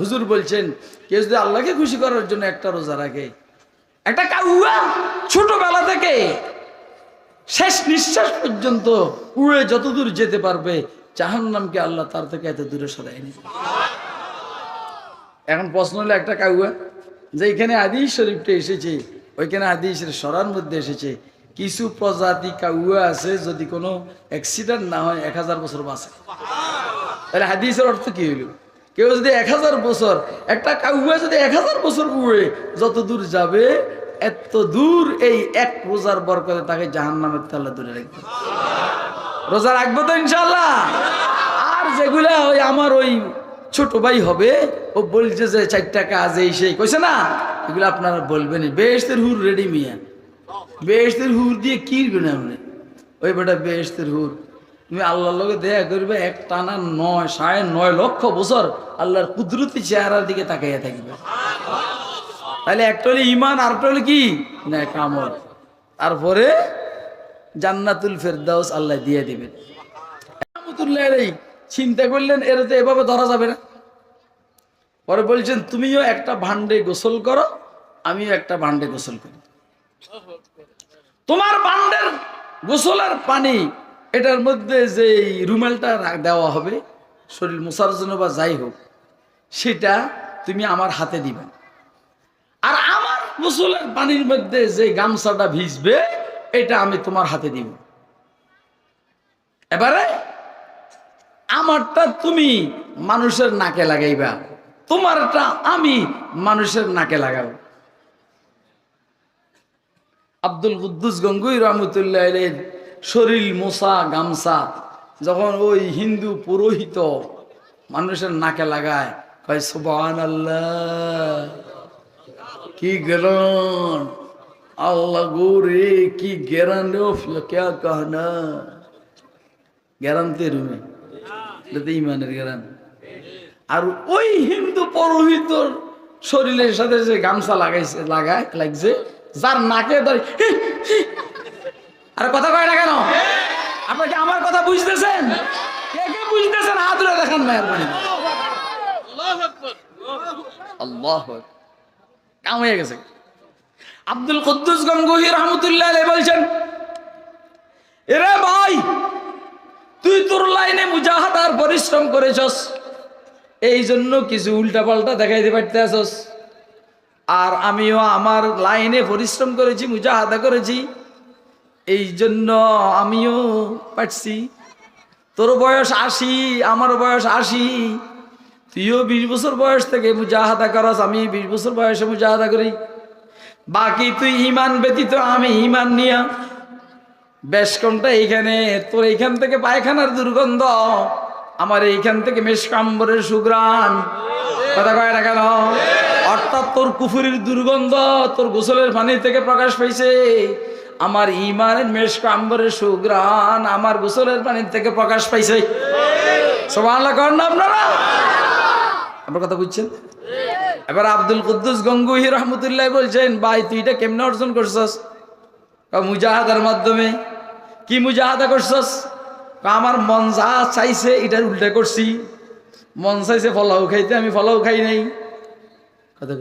হুজুর বলছেন, কেউ যদি আল্লাহকে খুশি করার জন্য একটা রোজা রাখে, একটা কাউয়া ছোটবেলা থেকে শেষ নিঃশ্বাস পর্যন্ত উড়ে যতদূর যেতে পারবে, জাহান্নামকে আল্লাহ তার থেকে এত দূরে সরাই নিবে। এখন প্রশ্ন হলো একটা কাউয়া, যে এখানে আদিস শরীফটা এসেছে, ওইখানে আদিসের সরার মধ্যে এসেছে, কিছু প্রজাতি কাউয়া আছে যদি কোনো অ্যাক্সিডেন্ট না হয়, এক হাজার বছর বাঁচে। তাহলে হাদিসের অর্থ কি হইল? কেউ যদি এক হাজার বছর, একটা কাউয়া যদি এক হাজার বছর উড়ে যত দূর যাবে, এত দূর এই এক রোজার বরকতে তাকে জাহান নামের তাল্লা দূরে রাখবে। রোজা রাখব তো ইনশাল্লাহ আর যেগুলা ওই আমার ওই ছোট ভাই হবে, ও বলছে যে চারটা কাজ এই সেই কইছে না? এগুলো আপনারা বলবেনই। বেশতের হুর রেডি মিয়া। বেশতের হুর দিয়ে কিনবে না আপনি। ওই বেটা বেশতের হুর। তুমি আল্লাহর লগে দেয়া করবে এক টানা নয়, সাড়ে নয় লক্ষ বছর আল্লাহর কুদরতি চেহারার দিকে তাকাইয়া থাকবে। তাহলে একটা হলো ইমান আরেকটা হলো কি? না কামল তারপরে জান্নাতুল ফেরদাউস আল্লাহ দিয়ে দিবেন। চিন্তা করলেন, এর তো এভাবে ধরা যাবে না। পরে বলছেন, তুমিও একটা ভান্ডে গোসল করো, আমিও একটা ভান্ডে গোসল করি। তোমার ভান্ডের গোসলের পানি এটার মধ্যে যে রুমালটা দেওয়া হবে, শরীর মোছার জন্য বা যাই হোক, সেটা তুমি আমার হাতে দিবে। আর আমার গোসলের পানির মধ্যে যে গামছাটা ভিজবে, এটা আমি তোমার হাতে দিব। এবারে আমারটা তুমি মানুষের নাকে লাগাইবা, তোমারটা আমি মানুষের নাকে লাগাবো। আব্দুল কুদ্দুস গঙ্গুই রহমতুল্লাহ শরীর মোসা গামছা, যখন ওই হিন্দু পুরোহিত মানুষের নাকে লাগায়, কয় সুবান আল্লাহ কি গ্রান আল্লাহ গো রে, কি গেরান রে ক্যা কাহনা? গেরান তে রুমে। ইমানের গেরান আর ওই হিন্দু পরোহিত শরীরের সাথে যে গামছা লাগাইছে, লাগায়, লাগছে, যার নাকে দাঁড়িয়ে আরে কথা কয় না কেন? আপনার কি আমার কথা বুঝতেছেন? কে কে বুঝতেছেন? হাত ধরে দেখান মেহরবানি। আল্লাহ কাম হয়ে গেছে। আব্দুল কুদ্দুস গঙ্গোহী রহমতুল্লাহ আলাইহি বলছেন এরে ভাই তুই তোর লাইনে মুজাহাদার পরিশ্রম করেছস। এই জন্য কিছু উল্টা পাল্টা দেখাইতে পারতে আসস আর আমিও আমার লাইনে পরিশ্রম করেছি মুজাহাদা করেছি। এই জন্য আমিও পারছি। তোর বয়স আশি, আমার বয়স আশি। তুইও বিশ বছর বয়স থেকে মুজাহাদা করস, আমি বিশ বছর বয়সে মুজাহাদা করি। বাকি তুই ইমান ব্যতীত আমি ইমান নিয়া। বেশ কোনটা এইখানে, তোর এইখান থেকে পায়খানার দুর্গন্ধ। আমার এইখান থেকে মেশকাম্বরের সুগ্রাণ। কথা কয় না কেন? অর্থাৎ তোর কুফুরির দুর্গন্ধ তোর গোসলের পানি থেকে প্রকাশ পাইছে। আমার ইমানের মেশকাম্বরের সুগ্রাণ, আমার গোসলের পানির থেকে প্রকাশ পাইছে। সবাই না আপনারা? আপনার কথা বুঝছেন? এবার আব্দুল কুদ্দুস গঙ্গুহি রহমতুল্লাহ বলছেন, ভাই, তুই এটা কেমনে অর্জন করছস? মুজাহাদার মাধ্যমে। কি মুজাহাদা করছস? আমার মন যা চাইছে, এটার উল্টা করছি। মন চাইছে ফলাও খাইতে, আমি ফলাও খাই নাই। কথা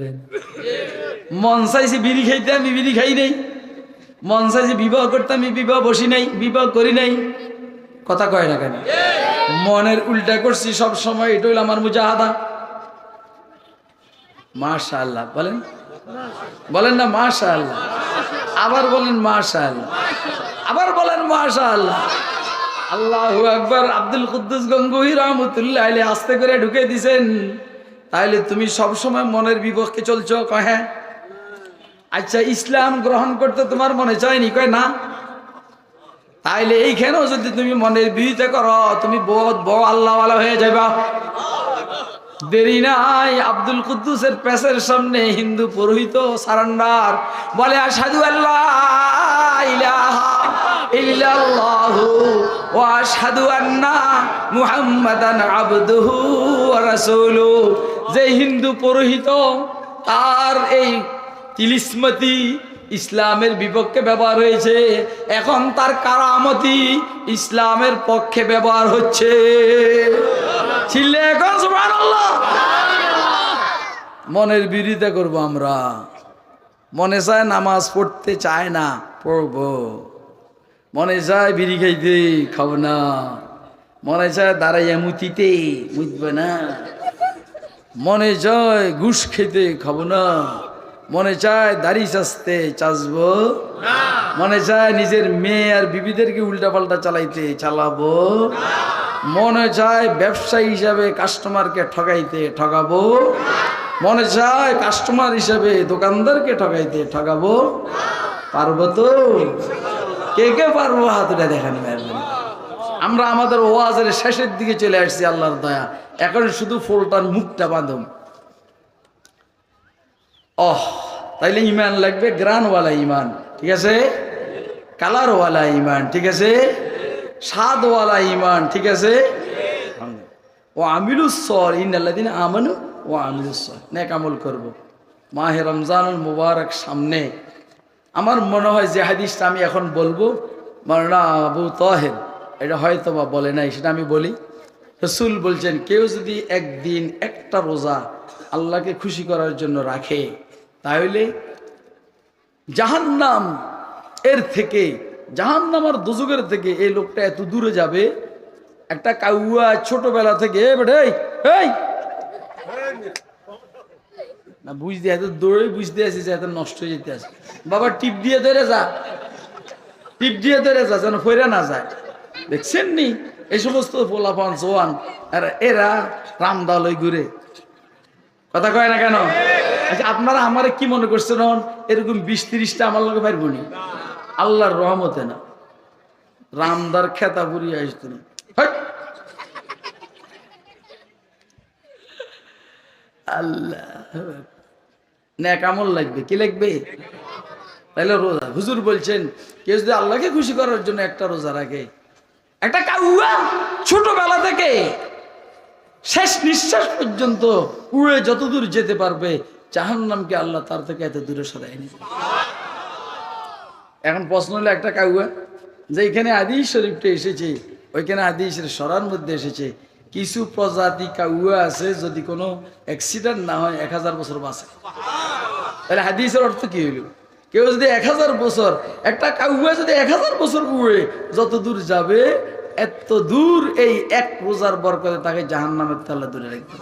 মন চাইছে বিড়ি খাইতে, আমি বিড়ি খাই নাই। মন চাইছে বিবাহ করতে আমি বিবাহ বসি নাই, বিবাহ করি নাই। কথা কয় না কেন? মনের উল্টা করছি সব সময়, এটা হইল আমার মুজাহাদা। মাশা আল্লাহ বলেন? বলেন না মাশা আল্লাহ আবার বলেন মাশা আল্লাহ আবার বলেন মাশা আল্লাহ আল্লাহু আকবার, আব্দুল কুদ্দুস গঙ্গুহি রহমতুল্লাহ আস্তে করে ঢুকে দিছেন। তাইলে তুমি সব সময় মনের বিপক্ষে চলছো, কয় হ্যাঁ? আচ্ছা ইসলাম গ্রহণ করতে তোমার মনে চায়নি? কয় না। তাইলে এইখানেও যদি তুমি মনের বিরোধিতা করো, তুমি বহুত বড় আল্লাহওয়ালা হয়ে যাবা দেরি নাই, আব্দুল কুদ্দুসের পেশের সামনে হিন্দু পুরোহিত সারান্ডার বলে আর সাধু আল্লাহ ওয়া আশহাদু আন্না মুহাম্মাদান আবদুহু ওয়া যে হিন্দু পুরোহিত, তার এই তিলিসমতি ইসলামের বিপক্ষে ব্যবহার হয়েছে। এখন তার কারামতি ইসলামের পক্ষে ব্যবহার হচ্ছে। ছিলে এখন মনের বিরোধিতা করব আমরা। মনে চায় নামাজ পড়তে চায় না, পড়ব। মনে চায় বিড়ি খাইতে খাব না। মনে চায় দাঁড়াইয়া মুতিতে মুতবে না। মনে চায় ঘুষ খেতে খাব না। মনে চায় দাড়ি চাচতে চাচবো? মনে চায় নিজের মেয়ে আর বিবিদেরকে উল্টাপাল্টা চালাইতে চালাবো? মনে চায় ব্যবসায়ী হিসাবে কাস্টমারকে ঠকাইতে ঠকাবো মনে চায় কাস্টমার হিসাবে দোকানদারকে ঠকাইতে ঠকাবো পারব তো? কে কে পারব? হাতুটা দেখানি আমরা আমাদের ওয়াজের শেষের দিকে চলে আসছি, আল্লাহর দয়া। এখন শুধু ফুলটার মুখটা বাঁধম অহ তাইলে ইমান লাগবে গ্রানওয়ালা ইমান, ঠিক আছে? কালারওয়ালা ইমান, ঠিক আছে? স্বাদওয়ালা ইমান, ঠিক আছে? ও আমিলুসর ইন্দিন আমানু ও আমিলুসর নেক আমল করব। মাহে রমজানুল মুবারক সামনে। আমার মনে হয় যে হাদিসটা আমি এখন বলব মারনা আবু তহের, এটা হয়তো বা বলে নাই, সেটা আমি বলি। রসুল বলছেন, কেউ যদি একদিন একটা রোজা আল্লাহকে খুশি করার জন্য রাখে। তাহলে জাহান্নাম এর থেকে, জাহান্নাম আর দুজুগের থেকে এই লোকটা এত দূরে যাবে? একটা কাউয়া ছোটবেলা থেকে এই না, বুঝতে, এত দৌড়ে বুঝতে আসি যে এত নষ্ট হয়ে যেতে আসে। বাবা, টিপ দিয়ে ধরে যা। টিপ দিয়ে ধরে যা, যেন ফেরা না যায়। দেখছেন নি? এই সমস্ত পোলাপান, জোয়ান আর এরা রামদালই ঘুরে। কথা কয় না কেন? আচ্ছা আপনারা আমারে কি মনে করছেন এরকম বিশ তিরিশটা আমার লোকে পারব নি? আল্লাহর রহমতে না। রামদার খেতা পুরিয়ে আসতো আল্লাহ। লাগবে। কি লাগবে? রোজা। হুজুর বলছেন, কেউ যদি আল্লাহকে খুশি করার জন্য একটা রোজা রাখে, একটা ছোটবেলা থেকে শেষ নিঃশ্বাস পর্যন্ত উড়ে যতদূর যেতে পারবে, জাহান্নামকে আল্লাহ তার থেকে এত দূরে সরাই নিবে। এখন প্রশ্ন হলো একটা কাউয়া যে এখানে আদি শরীফটা এসেছে, ওইখানে আদিসের সরার মধ্যে এসেছে, কিছু প্রজাতি কাউয়া আছে যদি কোনো অ্যাক্সিডেন্ট না হয়, এক হাজার বছর বাঁচে। তাহলে হাদিসের অর্থ কি হইল? কেউ যদি এক হাজার বছর, একটা কাউয়া যদি এক হাজার বছর উড়ে যত দূর যাবে এত দূর এই এক রোজার বরকতে তাকে জাহান নামের তাল্লা দূরে রাখবে।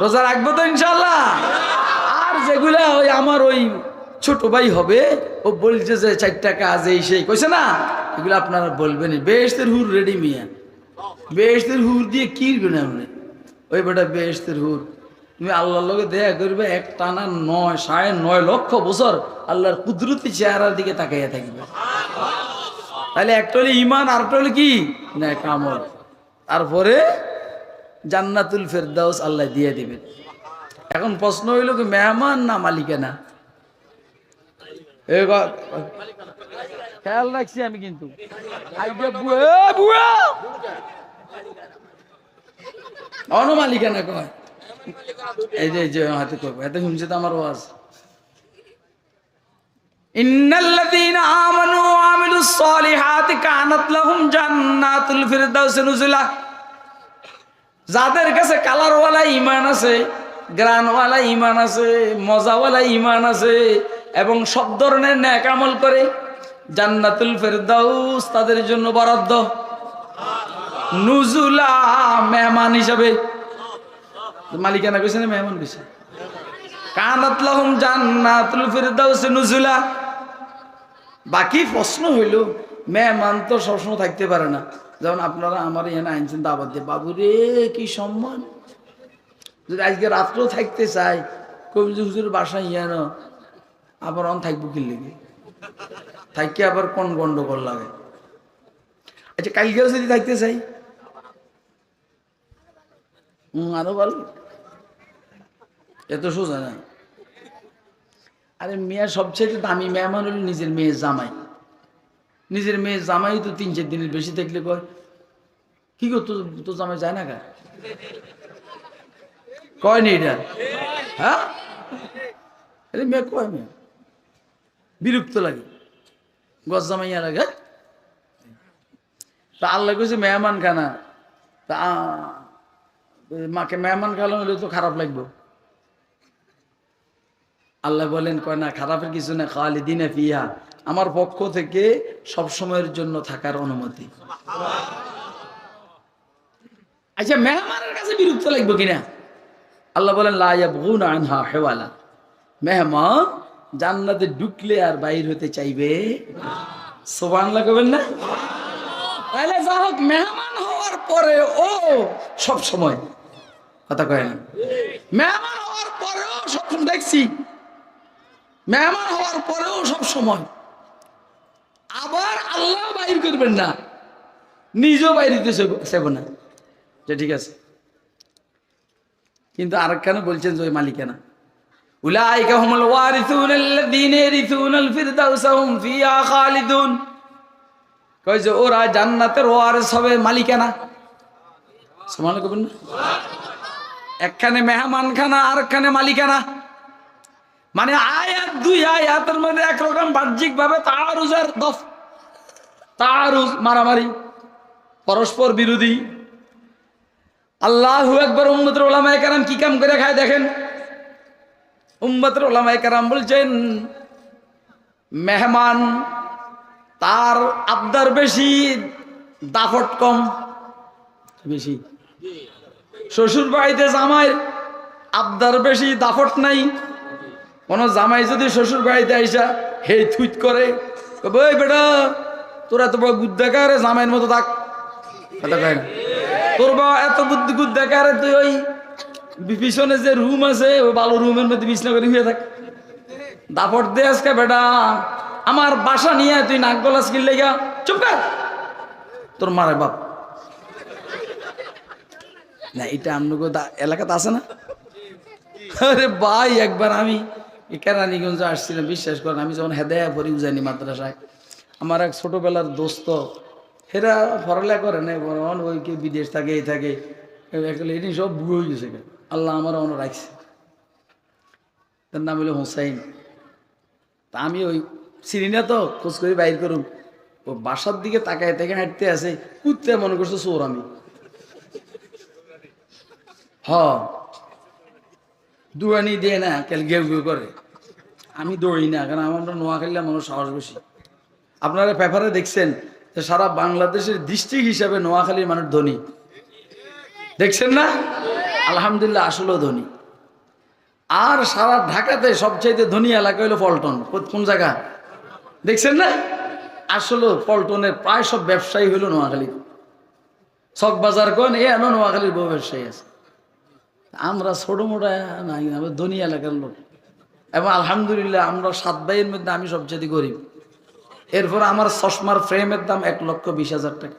রোজা রাখব তো ইনশাল্লাহ আর যেগুলা ওই আমার ওই ছোট ভাই হবে, ও বলছে যে চারটা কাজ এই সেই কইছে না, এগুলো আপনারা বলবেন বেশতের হুর রেডি মিয়া। বেশতের হুর দিয়ে কি করবেন আপনি? ওই বেটা বেশতের হুর। তুমি আল্লাহর লগে দেয়া করবে এক টানা নয়, সাড়ে নয় লক্ষ বছর আল্লাহর কুদরতি চেহারার দিকে তাকাইয়া থাকবে। তাহলে একটা হলে ইমান আর একটা হলে কি? না কামল তারপরে জান্নাতুল ফেরদাউস আল্লাহ দিয়ে দিবেন। এখন প্রশ্ন হইল কি, মেহমান না মালিকানা? খেয়াল রাখছি আমি কিন্তু। আইডিয়া বুয়া অন মালিকানা কয়? এই যে হাতে করব এত শুনছে তো আমার ওয়াজ। ইন্নাল্লাযীনা আমানু ওয়া আমিলুস সালিহাতি কানাত লাহুম জান্নাতুল ফিরদাউস নুজুলা। যাদের কাছে কালারওয়ালা ইমান আছে, গ্রানওয়ালা ইমান আছে, মজাওয়ালা ইমান আছে, এবং সব ধরনের ন্যাক আমল করে, জান্নাতুল ফেরদাউস তাদের জন্য বরাদ্দ। নুজুলা মেহমান হিসাবে। মালিকানা কইছে না মেহমান কইছে? কানাত লাহুম জান্নাতুল ফিরদাউস নুজুলা। বাকি প্রশ্ন হইল, মেহমান তো সবসময় থাকতে পারে না। যেমন আপনারা আমার এখানে আনছেন দাবাত দিয়ে বাবু রে, কি সম্মান। যদি আজকে রাত্রেও থাকতে চাই কবি হুজুর বাসা ইয়ান আবার অন থাকব কি লেগে? থাকি আবার কোন গন্ডগোল লাগে? আচ্ছা কালকেও যদি থাকতে চাই? হুম আরও ভালো। এত সোজা না। আরে মেয়ে সবচেয়ে দামি মেহমান হলো নিজের মেয়ে জামাই। নিজের মেয়ে জামাই তো তিন চার দিনের বেশি থাকলে কয়, কি গো তো জামাই যায় না গা? কয় নি এটা? হ্যাঁ? আরে মেয়ে কয় মেয়ে? বিরক্ত লাগে। গজ জামাইয়া লাগে? তা আল্লাহ কইছে মেহমান খানা। তা মাকে মেহমান খাওয়ানো হলে তো খারাপ লাগবে। আল্লাহ বলেন, কয় না, খারাপের কিছু না খালি দিনে ফিয়া আমার পক্ষ থেকে সব সময়ের জন্য থাকার অনুমতি। আচ্ছা মেহমানের কাছে বিরক্ত লাগবে কিনা আল্লাহ বলেন আনহা হেওয়ালা। মেহমান জান্নাতে ঢুকলে আর বাইর হতে চাইবে সোবান লাগবেন না? তাহলে যা হোক, মেহমান হওয়ার পরে ও সব সময় কথা কয় না? মেহমান হওয়ার পরেও সব দেখছি মেহমান হওয়ার পরেও সব সময়। আবার আল্লাহ বাইর করবেন না। নিজেও বাইর দিতে সেব না। যে ঠিক আছে। কিন্তু আরেকখানে বলছেন যে ওই মালিকানা না। একখানে আর মালিকানা। মানে আয়াত দুই আয়াতের মধ্যে একরকম বাহ্যিক ভাবে তারুজের দফ, তারুজ মারামারি, পরস্পর বিরোধী। আল্লাহ একবার উম্মতের ওলামায়ে কারাম কি কাম করে খায় দেখেন? উম্মতের ওলামায়ে কারাম বলছেন, মেহমান, তার আবদার বেশি, দাফট কম। বেশি। শ্বশুর বাড়িতে জামাই আবদার বেশি, দাফট নাই। কোন জামাই যদি শ্বশুর বাড়িতে আইসা হে থুইট করে বই বেটা, তোরা তো বড় গুদ্দাকারে জামাইয়ের মতো থাক। তোর বা এত বুদ্ধি গুদ্দাকারে তুই ওই পিছনে যে রুম আছে, ওই ভালো রুমের মধ্যে বিছনা করে শুয়ে থাক। দাপট দে আজকে, বেটা। আমার বাসা নিয়ে তুই নাক গলা কিনলে গা চুপ কর। তোর মারে বাপ। না, এটা আমনগো এলাকাতে আছে না? আরে ভাই, একবার আমি এই কেরানীগঞ্জে আসছিলাম, বিশ্বাস করেন, আমি যখন হেদায়া পড়ি উজানি মাদ্রাসায়, আমার এক ছোটবেলার দোস্ত, হেরা পড়ালেখা করে না বরং ওই কে বিদেশ থাকে, এই থাকে। এটি সব বুড়ো হয়ে গেছে আল্লাহ আমার অন রাখছে। তার নাম হলো হোসাইন। তা আমি ওই চিনি না তো, খোঁজ করে বাইর করুম। ও বাসার দিকে তাকায়, তাকে হাঁটতে আছে কুত্তে মনে করছে চোর আমি। হ দুয়ানি দিয়ে না কেল গেউ গেউ করে? আমি দৌড়ি না, কারণ আমার নোয়াখালীর মানুষ সাহস বেশি। আপনারা পেপারে দেখছেন যে সারা বাংলাদেশের ডিস্ট্রিক্ট হিসাবে নোয়াখালীর মানুষ ধনী। দেখছেন না? আলহামদুলিল্লাহ আসলেও ধনী। আর সারা ঢাকাতে সবচাইতে ধনী এলাকা হলো পল্টন। কোন- জায়গা? দেখছেন না? আসলে পল্টনের প্রায় সব ব্যবসায়ী হলো নোয়াখালী। চক বাজার কোন, এ এনো নোয়াখালীর বউ ব্যবসায়ী আছে। আমরা ছোট মোটা নাই ধনী এলাকার লোক। এবং আলহামদুলিল্লাহ আমরা সাত ভাইয়ের মধ্যে আমি সবচেয়ে গরিব। এরপর আমার চশমার ফ্রেমের দাম এক লক্ষ বিশ হাজার টাকা।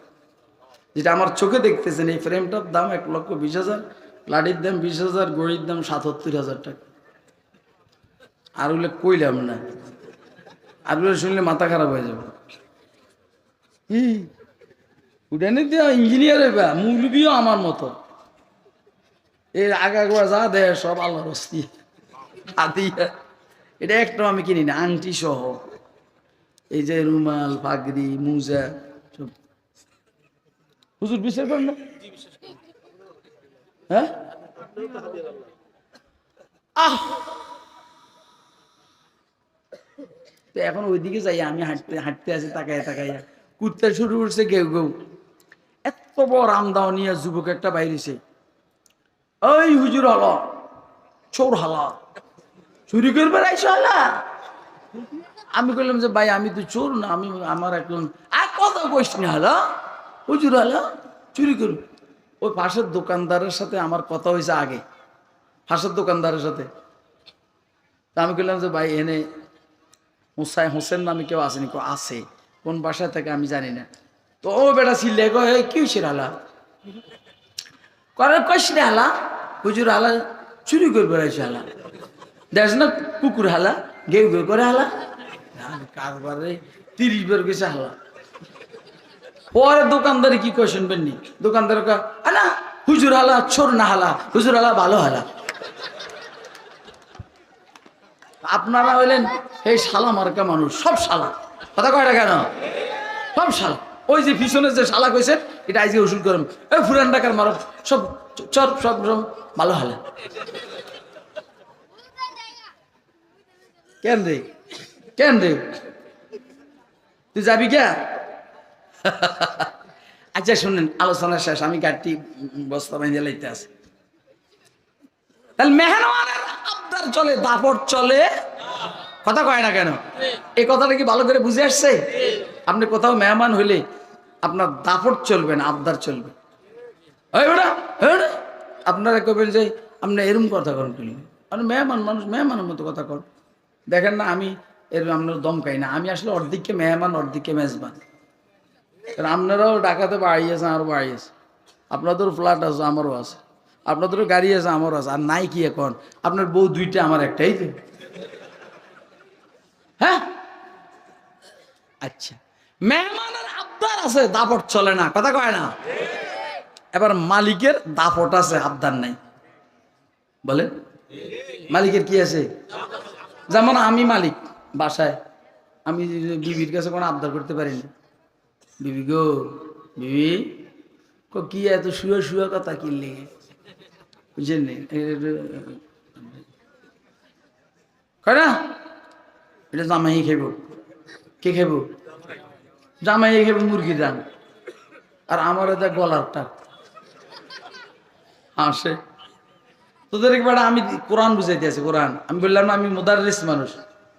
যেটা আমার চোখে দেখতেছেন, এই ফ্রেমটার দাম এক লক্ষ বিশ হাজার, লাঠির দাম বিশ হাজার, গড়ির দাম সাতাত্তর হাজার টাকা। আর হলে কইলাম না। আর হলে শুনলে মাথা খারাপ হয়ে যাবে। দিয়া ইঞ্জিনিয়ার হইবা মৌলবিও আমার মতো। এর আগা গোড়া যা দেয় সব আল্লাহর অস্তি হাতিয়া এটা একটা আমি কিনি না, আংটি সহ। এই যে রুমাল, পাগড়ি, মুজা, সব। হুজুর বিশ্বাস করেন না? হ্যাঁ? আহ! তো এখন ওইদিকে যাই, আমি হাঁটতে হাঁটতে আছি, তাকায় তাকাইয়া কুত্তে শুরু করছে কেউ কেউ এত বড় আমদাও নিয়ে যুবক একটা বাইরেছে। ওই হুজুর হলো চোর হালা। চুরি করবে হালা আমি বললাম যে, ভাই, আমি তো চোর না, আমি, আমার একজন আর কথা কইস না হালা হুজুর হালা চুরি করবে ওই পাশের দোকানদারের সাথে আমার কথা হয়েছে আগে, পাশের দোকানদারের সাথে। তা আমি বললাম যে, ভাই, এনে হুসাই হোসেন নামে কেউ আসেনি কেউ আছে, কোন বাসায় থেকে আমি জানি না। তো ও বেটা ছিলে কি হয়েছে হালা করে কইস না হালা। হুজুর হালা চুরি করে বেড়াইছে হালা। দেখ না কুকুর হালা? গেউ গেউ করে হালা। কারবারে তিরিশ বের গেছে হালা। পরে দোকানদারি কি কয় শুনবেন নি? দোকানদার আলা হুজুর হালা ছোর না হালা, হুজুর হালা ভালো হালা। আপনারা হইলেন এই শালা মার্কা মানুষ, সব শালা। কথা কয়টা কেন? সব শালা। ওই যে পিছনে যে শালা কইছে এটা আজকে উসুল করেন। এই ফুরান টাকার মারো, সব চর, সব সব ভালো হালা। কেন রে? কেন রে? তুই যাবি কে? আচ্ছা শুনেন, আলোচনা শেষ, আমি গাড়িটি বস্তা বাঁধিয়ে লাইতে আছে তাহলে মেহনওয়ানের আবদার চলে, দাপট চলে। কথা কয় না কেন? এই কথাটা কি ভালো করে বুঝে আসছে? আপনি কোথাও মেহমান হইলে আপনার দাপট চলবে না, আবদার চলবে। আপনারা কবেন যে আপনি এরম কথা করেন তুলি মানে মেহমান মানুষ, মেহমানের মতো কথা কর। দেখেন না, আমি এরকম আপনার দম খাই না। আমি আসলে অর্ধেককে মেহমান, অর্ধেককে মেজবান। কারণ আপনারাও ডাকাতে বাড়িয়েছে আমারও বাড়িয়েছে আপনাদেরও ফ্ল্যাট আছে, আমারও আছে। আপনাদেরও গাড়ি আছে, আমারও আছে। আর নাই কি এখন। আপনার বউ দুইটা, আমার একটাই তো। হ্যাঁ? আচ্ছা। মেহমানের আবদার আছে দাপট চলে না কথা কয় না এবার মালিকের দাপট আছে আবদার নাই বলে মালিকের কি আছে যেমন আমি মালিক বাসায় আমি বিবির কাছে কোনো আবদার করতে পারিনি বিবি গো বিবি কো এত শুয়ে শুয়ে কথা কি লেগে বুঝলেন না এটা জামাই খেব কে খেব জামাই খেব মুরগির রান আর আমার এটা গলার টাক। হাসে তোদের একবার আমি কোরআন বুঝাইতে আছি, কোরআন। আমি বললাম আমি মোদারিস মানুষ।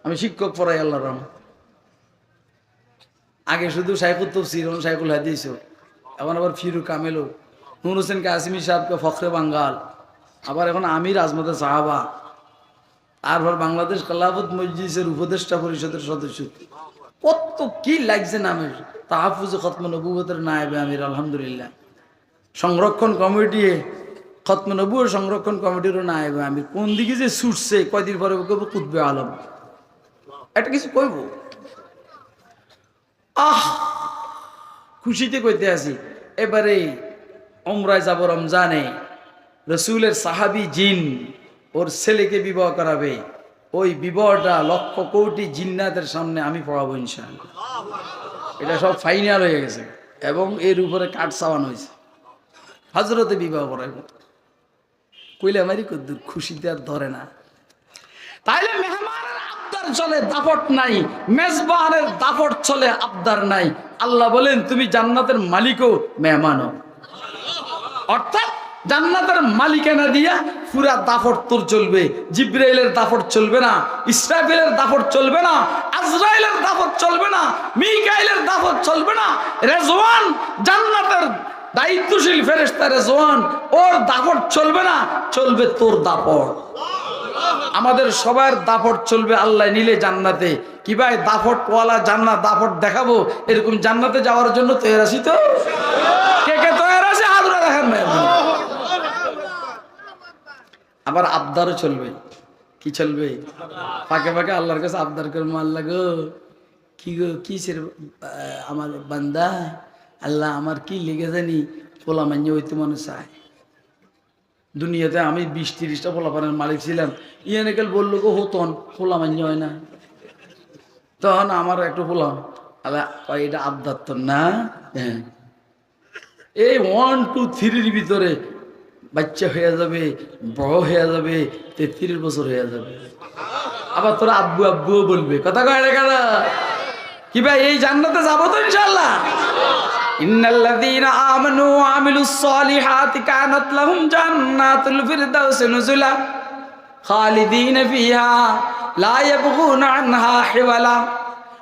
আমি শিক্ষক পড়াই আল্লাহ রহমান আগে শুধু সাইকুল তফসির সাইকুল হাদিস এখন আবার ফিরু কামেলো নুর হোসেন কাসিমি সাহেবকে ফখরে বাঙ্গাল, আবার এখন আমির আজমতে সাহাবা। তারপর বাংলাদেশ কলাবত মসজিদের উপদেষ্টা পরিষদের সদস্য। কত কি লাগছে নামের তাহাফুজ খতম নবুবতের নায়েবে আমির, আলহামদুলিল্লাহ। সংরক্ষণ কমিটি, খতম নবু সংরক্ষণ কমিটিরও নায়েবে আমির। কোন দিকে যে ছুটছে, কয়দিন পরে কইব কুতবে আলম। একটা কিছু কইব? আহ! খুশিতে কইতে আছি এবারে ওমরায় যাব রমজানে। রসুলের সাহাবি জিন, ওর ছেলেকে বিবাহ করাবে। ওই বিবাহটা লক্ষ কোটি জিন্নাতের সামনে আমি পড়াবো ইনশাআল্লাহ। এটা সব ফাইনাল হয়ে গেছে এবং এর উপরে কাঠ চাওয়ানো হয়েছে। হজরতে বিবাহ করাইব কইলে আমারই কদ্দুর খুশিতে আর ধরে না। তাইলে মেহমানের আবদার চলে, দাপট নাই। মেজবানের দাপট চলে, আবদার নাই। আল্লাহ বলেন, তুমি জান্নাতের মালিকও মেহমানও। অর্থাৎ জান্নাতের মালিকানা দিয়া পুরা দাফট তোর চলবে, জিব্রাইলের দাফট চলবে না ইসরাফিলের দাফট চলবে না, আজরাইলের দাফট চলবে না, মিকাইলের দাফট চলবে না। রেজওয়ান, জান্নাতের দায়িত্বশীল ফেরেশতা রেজওয়ান, ওর দাফট চলবে না, চলবে তোর দাপট আমাদের সবার দাফট চলবে আল্লাহ নিলে জান্নাতে। কি ভাই দাফট ওয়ালা জান্নাত দাফট দেখাবো? এরকম জান্নাতে যাওয়ার জন্য তৈরি আছি তো? কে কে তৈরি আছে? হাজরা দেখান না আবার আবদারও চলবে। কি চলবে? ফাঁকে ফাঁকে আল্লাহর কাছে আবদার করব, আল্লাহ গো, কি গো, কি সের আমার বান্দা? আল্লাহ আমার কি লেগে জানি, পোলা মান্য হইতে মনে চায়। দুনিয়াতে আমি বিশ তিরিশটা পোলাপানের মালিক ছিলাম। ইয়ানে কাল বলল গো হতন পোলা মান্য হয় না। তখন আমার একটু পোলাম আল্লাহ এটা আবদার তো না? হ্যাঁ। এই ওয়ান টু থ্রির ভিতরে বাচ্চা হয়ে যাবে, বড় হয়ে যাবে, তেত্রিশ বছর হয়ে যাবে। আবার তোরা আব্বু আব্বুও বলবে, কথা কয় রে কারা কি ভাই, এই জান্নাতে যাব তো ইনশাল্লাহ আমানু খালিদিনা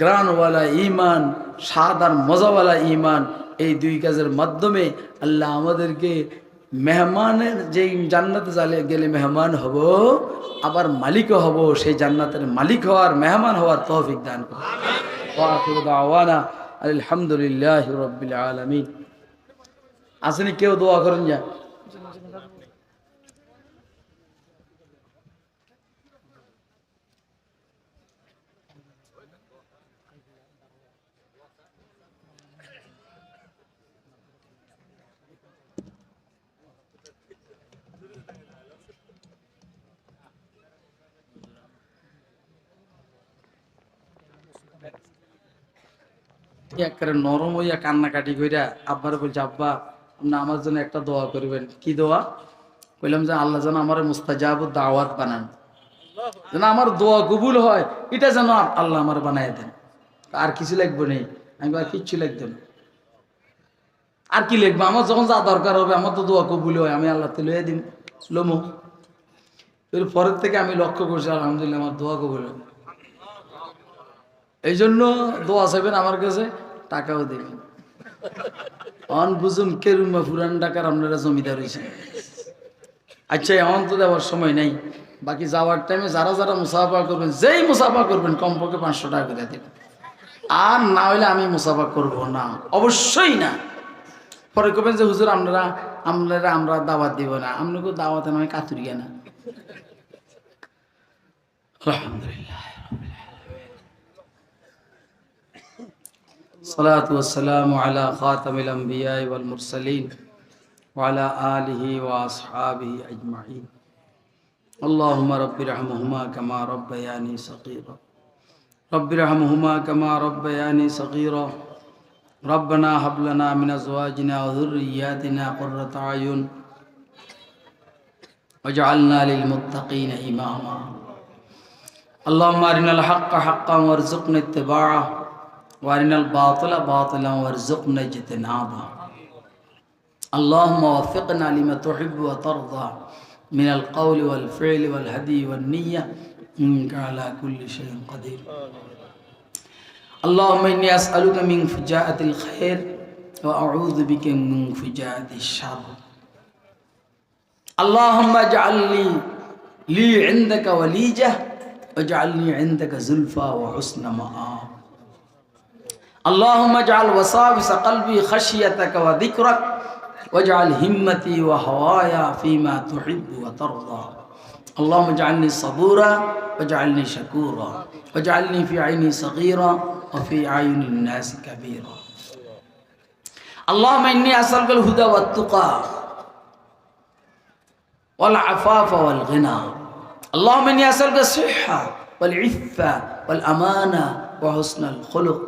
গ্রানওয়ালা ইমান স্বাদ আর মজাওয়ালা ইমান এই দুই কাজের মাধ্যমে আল্লাহ আমাদেরকে মেহমানের যে জান্নাতে গেলে মেহমান হব, আবার মালিকও হব, সেই জান্নাতের মালিক হওয়ার, মেহমান হওয়ার তহফিক দান করুন। আলহামদুলিল্লাহ রবিল আলমিন। আসেনি, কেউ দোয়া করেন যা একেবারে নরম হইয়া কান্নাকাটি কইরা আব্বারে বলছে, আব্বা, আপনি আমার জন্য একটা দোয়া করবেন। কি দোয়া? কইলাম যে, আল্লাহ যেন আমার মুস্তাজাব দাওয়াত বানান। যেন আমার দোয়া কবুল হয়, এটা যেন আল্লাহ আমার বানায় দেন। আর কিছু লাগবে নেই। আমি আর কিচ্ছু লাগবে না। আর কি লিখব আমার যখন যা দরকার হবে, আমার তো দোয়া কবুল হয়, আমি আল্লাহ তো লইয়া দিন লমো। এর পরের থেকে আমি লক্ষ্য করছি, আলহামদুলিল্লাহ আমার দোয়া কবুল হবে এই জন্য দোয়া চাইবেন আমার কাছে। টাকাও দেবেন অন বুঝুন কেরুমা পুরান টাকার আপনারা জমিদার হয়েছে আচ্ছা এমন তো দেওয়ার সময় নাই। বাকি যাওয়ার টাইমে যারা যারা মুসাফা করবেন, যেই মুসাফা করবেন, কমপক্ষে পাঁচশো টাকা করে দেবেন আর না হলে আমি মুসাফা করব না। অবশ্যই না। পরে করবেন যে, হুজুর, আপনারা আপনারা, আমরা দাওয়াত দিব না। আপনাকে দাওয়াতে নয় কাতুরিয়া না। আলহামদুলিল্লাহ। الصلاة والسلام على خاتم الأنبياء والمرسلين وعلى آله وأصحابه أجمعين. اللهم رب ارحمهما كما ربياني صغيرا. رب ارحمهما كما ربياني صغيرا. ربنا هب لنا من أزواجنا وذرياتنا قرة أعين واجعلنا للمتقين إماما. اللهم أرنا الحق حقا وارزقنا اتباعه. وأرنا الباطل باطلا وارزقنا اجتنابه. اللهم وفقنا لما تحب وترضى من القول والفعل والهدي والنية. إنك على كل شيء قدير. اللهم إني أسألك من فجاءة الخير وأعوذ بك من فجاءة الشر. اللهم اجعل لي لي عندك وليجة واجعلني عندك زلفى وحسن مآب. اللهم اجعل وساوس قلبي خشيتك وذكرك واجعل همتي وهوايا فيما تحب وترضى. اللهم اجعلني صبورا واجعلني شكورا واجعلني في عيني صغيرا وفي عين الناس كبيرا. اللهم إني أسألك الهدى والتقى والعفاف والغنى. اللهم إني أسألك الصحة والعفة والأمانة وحسن الخلق.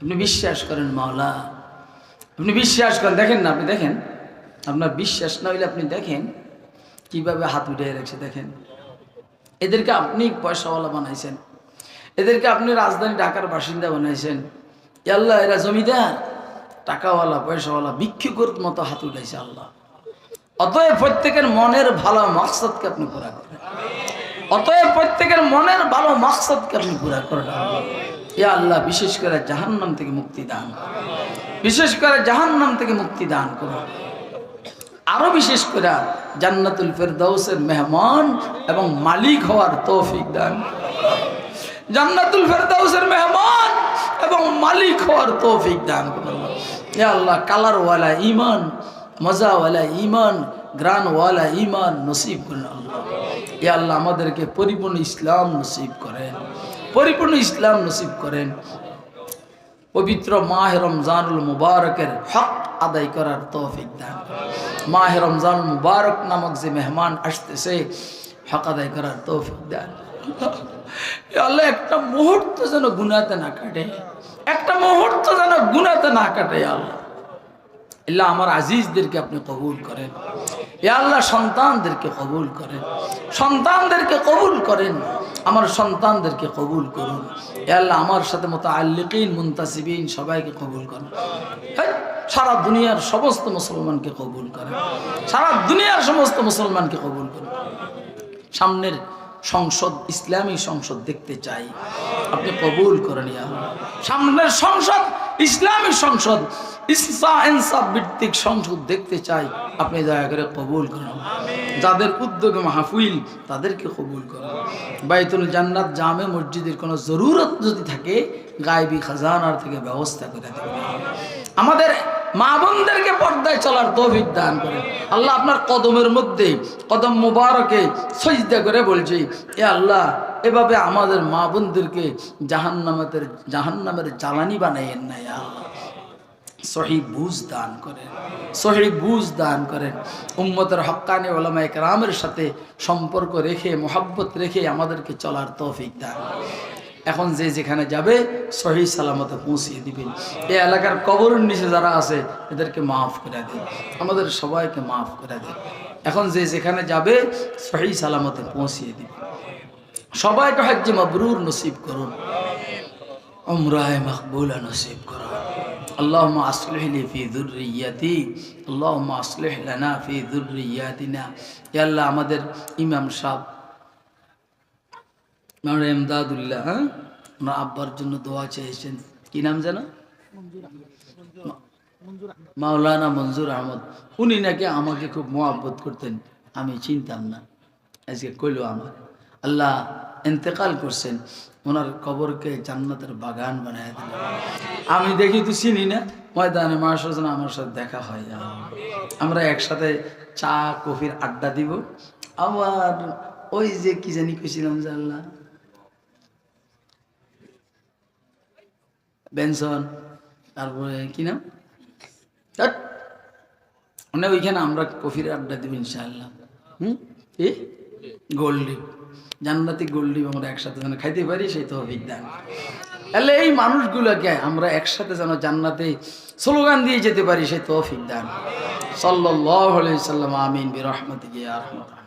আপনি বিশ্বাস করেন মাওলা। আপনি বিশ্বাস করেন, দেখেন না আপনি, দেখেন। আপনার বিশ্বাস না হইলে আপনি দেখেন কীভাবে হাত উঠে রেখেছে, দেখেন। এদেরকে আপনি পয়সাওয়ালা বানাইছেন। এদেরকে আপনি রাজধানী ঢাকার বাসিন্দা বানাইছেন। আল্লাহ, এরা জমিদার, টাকাওয়ালা, পয়সাওয়ালা, ভিক্ষুকর মতো হাত উঠাইছে আল্লাহ। অতএব প্রত্যেকের মনের ভালো মাকসাদকে আপনি পুরা করেন। অতএব প্রত্যেকের মনের ভালো মাকসাদকে আপনি পুরা করেন এ আল্লাহ, বিশেষ করে জাহান্নাম থেকে মুক্তি দান বিশেষ করে জাহান্নাম থেকে মুক্তি দান করুন আরও বিশেষ করে জান্নাতুল ফেরদাউসের মেহমান এবং মালিক হওয়ার তৌফিক দান জান্নাতুল ফেরদাউসের মেহমান এবং মালিক হওয়ার তৌফিক দান করুন এ আল্লাহ, কালারওয়ালা ইমান মজাওয়ালা ইমান গ্রানওয়ালা ইমান নসিব করুন আল্লাহ। এ আল্লাহ, আমাদেরকে পরিপূর্ণ ইসলাম নসিব করেন। পরিপূর্ণ ইসলাম নসিব করেন। পবিত্র মাহ রমজানুল মুবারকের হক আদায় করার তৌফিক দান মাহ রমজান মুবারক নামক যে মেহমান আসতেছে, হক আদায় করার তৌফিক দান আল্লাহ, একটা মুহূর্ত যেন গুনাতে না কাটে, একটা মুহূর্ত যেন গুনাতে না কাটে আল্লাহ। আল্লাহ আমার আজিজদেরকে আপনি কবুল করেন। এ আল্লাহ সন্তানদেরকে কবুল করেন। সন্তানদেরকে কবুল করেন। আমার সন্তানদেরকে কবুল করুন। এ আল্লাহ আমার সাথে মতো আল্লিকিন মুন্তাসিবিন সবাইকে কবুল করেন। সারা দুনিয়ার সমস্ত মুসলমানকে কবুল করেন। সারা দুনিয়ার সমস্ত মুসলমানকে কবুল করেন। সামনের সংসদ, ইসলামী সংসদ দেখতে চাই। আপনি কবুল করেন সামনের সংসদ, ইসলামী সংসদ ইসা সংসদ দেখতে চাই, আপনি দয়া করে কবুল করুন। যাদের উদ্যোগে মাহফিল, তাদেরকে কবুল করুন। বাইতুল জান্নাত জামে মসজিদের কোনো জরুরত যদি থাকে, গায়েবী খাজানার থেকে ব্যবস্থা করে দেবেন আমাদের মা বোনদেরকে পর্দায় চলার তৌফিক দান করেন। আল্লাহ আপনার কদমের মধ্যে, কদম মুবারকে সজদা করে বলছি, এ আল্লাহ, এভাবে আমাদের মা বোনদেরকে জাহান্নামের জাহান্নামের জ্বালানি বানাইয়েন না আল্লাহ। সহি বুঝ দান করেন সহি বুঝ দান করেন উম্মতের হক্কানি ওলামা একরামের সাথে সম্পর্ক রেখে, মোহাব্বত রেখে আমাদেরকে চলার তৌফিক দান। এখন যে যেখানে যাবে, সহি সালামতে পৌঁছিয়ে দিবেন। এই এলাকার কবরের নিচে যারা আছে, এদেরকে মাফ করে দেন। আমাদের সবাইকে মাফ করে দেন। এখন যে যেখানে যাবে, সহি সালামতে পৌঁছিয়ে দিবেন। সবাইকে হজ্জ মবরুর নসিব করুন। উমরায় মকবুলা নসিব করুন। اللهم أصلح لي في ذريتي اللهم أصلح لنا في ذرياتنا يا الله আমাদের ইমাম সাহেব আমার এমদাদুল্লাহ হ্যাঁ ওনার আব্বার জন্য দোয়া চেয়েছেন কি নাম জানো মাওলানা মঞ্জুর আহমদ উনি নাকি আমাকে খুব মোহাব্বত করতেন আমি চিনতাম না আজকে কইলো আমার আল্লাহ এন্তেকাল করছেন, ওনার কবরকে জান্নাতের বাগান বানায় দিলেন। আমি দেখি তো চিনি না, ময়দানে মাসের জন্য আমার সাথে দেখা হয়। আমরা একসাথে চা, কফির আড্ডা দিব। আবার ওই যে কি জানি কইছিলাম যে আল্লাহ? বেনসন, তারপরে কি নাম? মানে ওইখানে আমরা কফির আড্ডা দিব ইনশাআল্লাহ। হুম? এ গোল্ডিপ জান্নাতি গোল্ডি আমরা একসাথে যেন খাইতে পারি, সেই তো অভিজ্ঞান তাহলে এই মানুষগুলোকে আমরা একসাথে যেন জান্নাতে স্লোগান দিয়ে যেতে পারি, সেই তো দান। সাল্লাহ সাল্লাম আমিন বিরহমতি গিয়া আরহামার